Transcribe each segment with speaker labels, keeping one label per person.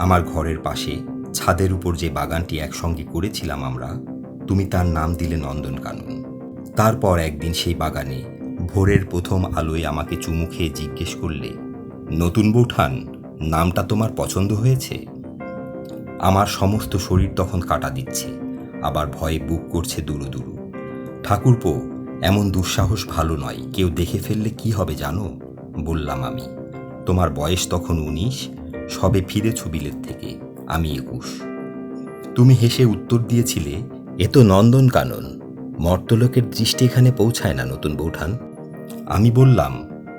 Speaker 1: আমার ঘরের পাশে ছাদের উপর যে বাগানটি একসঙ্গে করেছিলাম আমরা, তুমি তার নাম দিলে নন্দনকানন তারপর একদিন সেই বাগানে ভোরের প্রথম আলোয় আমাকে চুমু খেয়ে জিজ্ঞেস করলে, নতুন বৌঠান, নামটা তোমার পছন্দ হয়েছে? আমার সমস্ত শরীর তখন কাটা দিচ্ছে, আবার ভয়ে বুক করছে দুরু দুরু। ঠাকুরপো, এমন দুঃসাহস ভালো নয়, কেউ দেখে ফেললে কি হবে জানো? বললাম আমি। তোমার বয়স তখন উনিশ সবে ফিরেছ বিলেত থেকে আমি একুশ। তুমি হেসে উত্তর দিয়েছিলে, এ তো নন্দন কানন, মর্তলোকের দৃষ্টি এখানে পৌঁছায় না নতুন বৌঠান। আমি বললাম,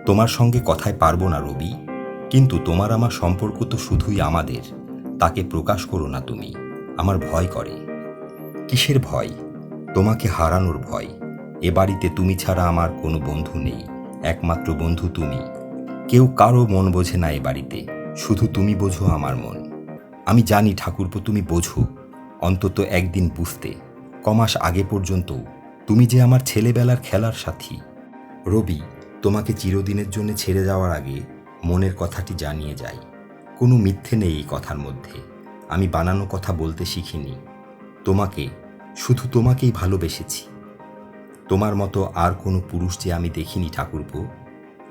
Speaker 1: তোমার সঙ্গে কথায় পারব না রবি, কিন্তু তোমার আমার সম্পর্ক তো শুধুই আমাদের, তাকে প্রকাশ করো না তুমি, আমার ভয় করে। কিসের ভয়? তোমাকে হারানোর ভয়। এ বাড়িতে তুমি ছাড়া আমার কোনো বন্ধু নেই, একমাত্র বন্ধু তুমি। কেউ কারও মন বোঝে না এ বাড়িতে। শুধু তুমি বোঝো আমার মন। আমি জানি ঠাকুরপো, তুমি বোঝো। অন্তত একদিন বুঝতে। কমাস আগে পর্যন্ত তুমি যে আমার ছেলেবেলার খেলার সাথী। রবি, তোমাকে চিরদিনের জন্য ছেড়ে যাওয়ার আগে মনের কথাটি জানিয়ে যাই। কোনো মিথ্যে নেই এই কথার মধ্যে। আমি বানানো কথা বলতে শিখিনি। তোমাকে, শুধু তোমাকেই ভালোবেসেছি। তোমার মতো আর কোনো পুরুষ যে আমি দেখিনি ঠাকুরপো।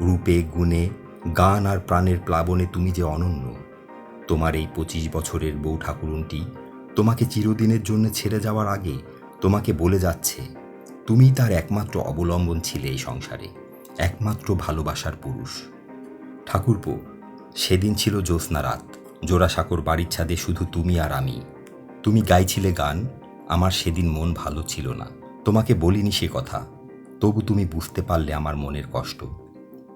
Speaker 1: রূপে, গুণে গান আর প্রাণের প্লাবনে তুমি যে অনন্য, তোমার এই পঁচিশ বছরের বউ ঠাকুরুনটি তোমাকে চিরদিনের জন্য ছেড়ে যাওয়ার আগে তোমাকে বলে যাচ্ছে, তুমি তার একমাত্র অবলম্বন ছিলে এই সংসারে, একমাত্র ভালোবাসার পুরুষ। ঠাকুরপো, সেদিন ছিল জ্যোৎস্না রাত। জোড়াসাঁকোর বাড়ির ছাদে শুধু তুমি আর আমি। তুমি গাইছিলে গান, আমার সেদিন মন ভালো ছিল না। তোমাকে বলিনি সে কথা, তবু তুমি বুঝতে পারলে আমার মনের কষ্ট।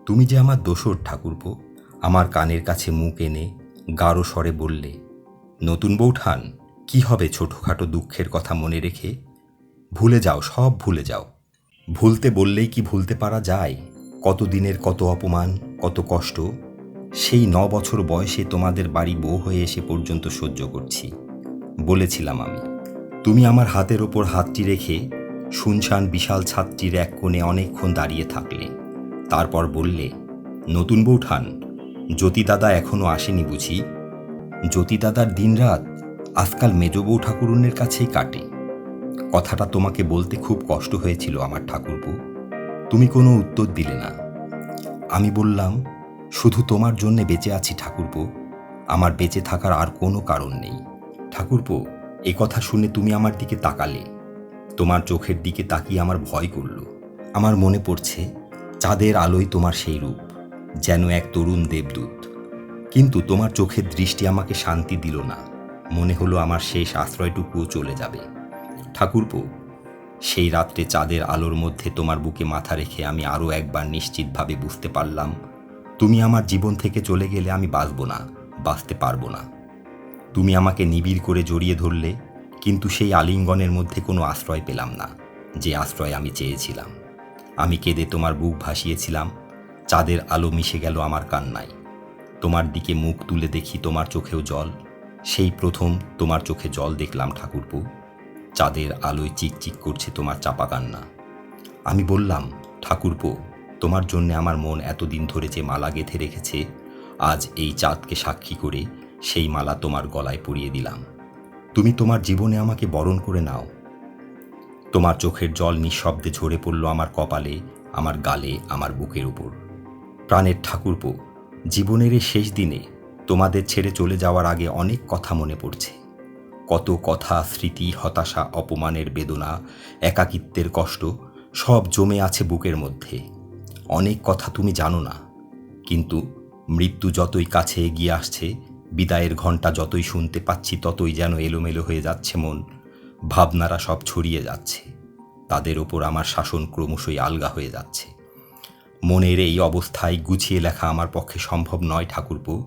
Speaker 1: তুমি যে আমার দোসর ঠাকুরপো, আমার কানের কাছে মুখ এনে গাঢ় স্বরে বললে, নতুন বৌঠান কি হবে ছোটোখাটো দুঃখের কথা মনে রেখে? ভুলে যাও, সব ভুলে যাও। ভুলতে বললেই কি ভুলতে পারা যায়? কত দিনের কত অপমান, কত কষ্ট? সেই ন বছর বয়সে তোমাদের বাড়ি বউ হয়ে এসে পর্যন্ত সহ্য করছি। বলেছিলাম আমি। তুমি আমার হাতের ওপর হাতটি রেখে, শুনশান বিশাল ছাদটির এক কোণে অনেকক্ষণ দাঁড়িয়ে থাকলে। তারপর বললে, নতুন বৌঠান জ্যোতি দাদা এখনও আসেনি বুঝি? জ্যোতি দাদার দিনরাত আজকাল মেজ বউ ঠাকুরুনের কাছেই কাটে। কথাটা তোমাকে বলতে খুব কষ্ট হয়েছিল আমার ঠাকুরপো। তুমি কোনো উত্তর দিলে না। আমি বললাম, শুধু তোমার জন্যে বেঁচে আছি ঠাকুরপো। আমার বেঁচে থাকার আর কোনো কারণ নেই। ঠাকুরপো, এ কথা শুনে তুমি আমার দিকে তাকালে। তোমার চোখের দিকে তাকিয়ে আমার ভয় করল। আমার মনে পড়ছে চাঁদের আলোয় তোমার সেই রূপ, যেন এক তরুণ দেবদূত। কিন্তু তোমার চোখের দৃষ্টি আমাকে শান্তি দিল না, মনে হলো আমার শেষ আশ্রয়টুকুও চলে যাবে। ঠাকুরপো, সেই রাত্রে চাঁদের আলোর মধ্যে তোমার বুকে মাথা রেখে আমি আরও একবার নিশ্চিতভাবে বুঝতে পারলাম, তুমি আমার জীবন থেকে চলে গেলে আমি বাঁচব না, বাঁচতে পারব না। তুমি আমাকে নিবিড় করে জড়িয়ে ধরলে, কিন্তু সেই আলিঙ্গনের মধ্যে কোনো আশ্রয় পেলাম না, যে আশ্রয় আমি চেয়েছিলাম। আমি কেঁদে তোমার বুক ভাসিয়েছিলাম, চাঁদের আলো মিশে গেল আমার কান্নায়। তোমার দিকে মুখ তুলে দেখি তোমার চোখেও জল, সেই প্রথম তোমার চোখে জল দেখলাম ঠাকুরপো। চাঁদের আলোয় চিকচিক করছে তোমার চাপা কান্না। আমি বললাম, ঠাকুরপো, তোমার জন্য আমার মন এতদিন ধরে যে মালা গেঁথে রেখেছে, আজ এই চাঁদকে সাক্ষী করে সেই মালা তোমার গলায় পরিয়ে দিলাম। তুমি তোমার জীবনে আমাকে বরণ করে নাও তোমার চোখের জল নিঃশব্দে ঝরে পড়ল আমার কপালে, আমার গালে, আমার বুকের উপর। প্রাণের ঠাকুরপো, জীবনের শেষ দিনে তোমাদের ছেড়ে চলে যাওয়ার আগে অনেক কথা মনে পড়ছে। কত কথা, স্মৃতি, হতাশা, অপমানের বেদনা, একাকিত্বের কষ্ট, সব জমে আছে বুকের মধ্যে। অনেক কথা তুমি জানো না, কিন্তু মৃত্যু যতই কাছে এগিয়ে আসছে, বিদায়ের ঘণ্টা যতই শুনতে পাচ্ছি, ততই যেন এলোমেলো হয়ে যাচ্ছে মন। ভাবনারা সব ছড়িয়ে যাচ্ছে। তাদের ওপর আমার শাসন ক্রমশই আলগা হয়ে যাচ্ছে। মনের এই অবস্থায় গুছিয়ে লেখা আমার পক্ষে সম্ভব নয়, ঠাকুরপো।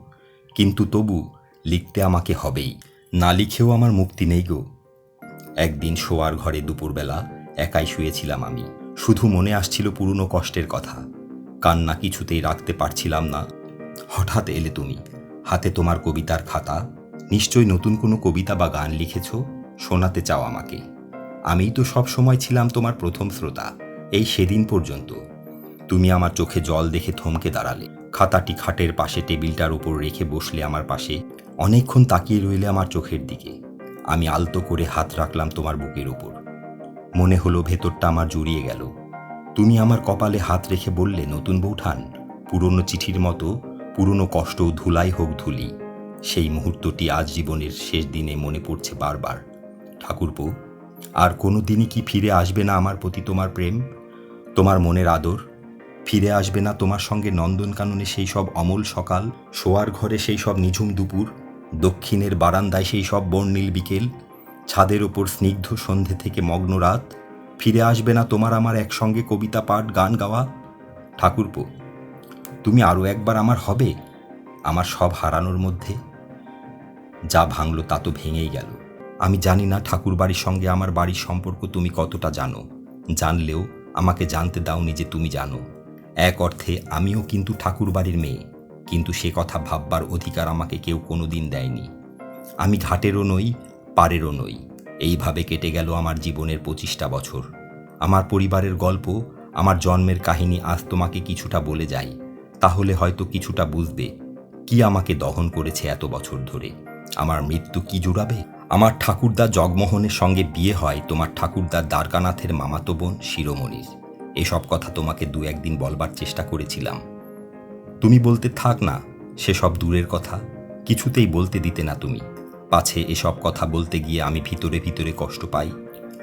Speaker 1: কিন্তু তবু লিখতে আমাকে হবেই, না লিখেও আমার মুক্তি নেই গো। একদিন শোয়ার ঘরে দুপুরবেলা একাই শুয়েছিলাম আমি। শুধু মনে আসছিল পুরনো কষ্টের কথা। কান্না কিছুতেই রাখতে পারছিলাম না। হঠাৎ এলে তুমি, হাতে তোমার কবিতার খাতা। নিশ্চয়ই নতুন কোনো কবিতা বা গান লিখেছ? শোনাতে চাও আমাকে। আমিই তো সব সময় ছিলাম তোমার প্রথম শ্রোতা, এই সেদিন পর্যন্ত। তুমি আমার চোখে জল দেখে থমকে দাঁড়ালে। খাতাটি খাটের পাশে টেবিলটার উপর রেখে বসলে আমার পাশে, অনেকক্ষণ তাকিয়ে রইলে আমার চোখের দিকে। আমি আলতো করে হাত রাখলাম তোমার বুকের উপর। মনে হলো ভেতরটা আমার জড়িয়ে গেল। তুমি আমার কপালে হাত রেখে বললে, নতুন বৌঠান পুরনো চিঠির মতো, পুরনো কষ্ট ধুলাই হোক ধুলি। সেই মুহূর্তটি আজ জীবনের শেষ দিনে মনে পড়ছে বারবার। ঠাকুরপো, আর কোনো দিনই কি ফিরে আসবে না আমার প্রতি তোমার প্রেম, তোমার মনের আদর? ফিরে আসবে না তোমার সঙ্গে নন্দনকাননে সেই সব অমল সকাল, শোয়ার ঘরে সেই সব নিঝুম দুপুর, দক্ষিণের বারান্দায় সেই সব বর্ণিল বিকেল, ছাদের ওপর স্নিগ্ধ সন্ধে থেকে মগ্ন রাত? ফিরে আসবে না তোমার আমার একসঙ্গে কবিতা পাঠ, গান গাওয়া? ঠাকুরপো, তুমি আরও একবার আমার হবে, আমার সব হারানোর মধ্যে? যা ভাঙলো তা তো ভেঙেই গেল। আমি জানি না ঠাকুর বাড়ির সঙ্গে আমার বাড়ির সম্পর্ক তুমি কতটা জানো। জানলেও আমাকে জানতে দাওনি যে তুমি জানো। এক অর্থে আমিও কিন্তু ঠাকুর বাড়ির মেয়ে, কিন্তু সে কথা ভাববার অধিকার আমাকে কেউ কোনো দিন দেয়নি। আমি ঘাটেরও নই পারেরও নই। এইভাবে কেটে গেল আমার জীবনের পঁচিশটা বছর। আমার পরিবারের গল্প, আমার জন্মের কাহিনী আজ তোমাকে কিছুটা বলে যাই। তাহলে হয়তো কিছুটা বুঝবে, কি আমাকে দহন করেছে এত বছর ধরে? আমার মৃত্যু কি জুড়াবে আমার ঠাকুরদা জগমোহনের সঙ্গে বিয়ে হয়, তোমার ঠাকুরদার দ্বারকানাথের মামাতো বোন শিরোমণির। এসব কথা তোমাকে দু একদিন বলবার চেষ্টা করেছিলাম। তুমি বলতে থাক না, সেসব দূরের কথা, কিছুতেই বলতে দিতে না তুমি। পাছে এসব কথা বলতে গিয়ে আমি ভিতরে ভিতরে কষ্ট পাই।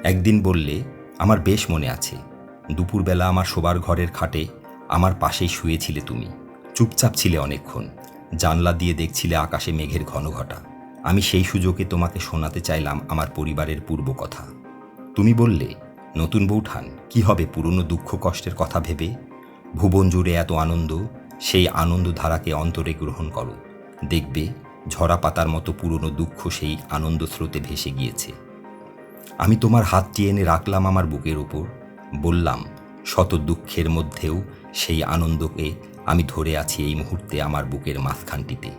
Speaker 1: একদিন বললে, আমার বেশ মনে আছে। দুপুরবেলা আমার শোবার ঘরের খাটে আমার পাশেই শুয়েছিলে তুমি। চুপচাপ ছিলে অনেকক্ষণ। জানলা দিয়ে দেখছিলে আকাশে মেঘের ঘন ঘটা আমি সেই সুযোগে তোমাকে শোনাতে চাইলাম আমার পরিবারের পূর্ব কথা। তুমি বললে, নতুন বৌঠান, কি হবে পুরনো দুঃখ কষ্টের কথা ভেবে? ভুবন জুড়ে এত আনন্দ, সেই আনন্দ ধারাকে অন্তরে গ্রহণ করো। দেখবে, ঝরা পাতার মতো পুরনো দুঃখ সেই আনন্দ স্রোতে ভেসে গিয়েছে। আমি তোমার হাতটি এনে রাখলাম আমার বুকের ওপর বললাম, শত দুঃখের মধ্যেও সেই আনন্দকে আমি ধরে আছি এই মুহূর্তে আমার বুকের মাঝখানটিতে।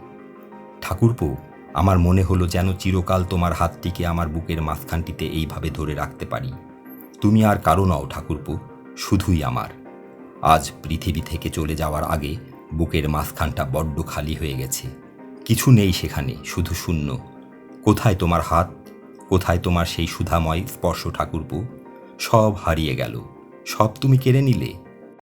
Speaker 1: ঠাকুরপো আমার মনে হলো যেন চিরকাল তোমার হাতটিকে আমার বুকের মাঝখানটিতে এইভাবে ধরে রাখতে পারি। তুমি আর কারও নও, ঠাকুরপু, শুধুই আমার। আজ পৃথিবী থেকে চলে যাওয়ার আগে বুকের মাঝখানটা বড্ড খালি হয়ে গেছে। কিছু নেই সেখানে, শুধু শূন্য। কোথায় তোমার হাত? কোথায় তোমার সেই সুধাময় স্পর্শ, ঠাকুরপু? সব হারিয়ে গেল। সব তুমি কেড়ে নিলে?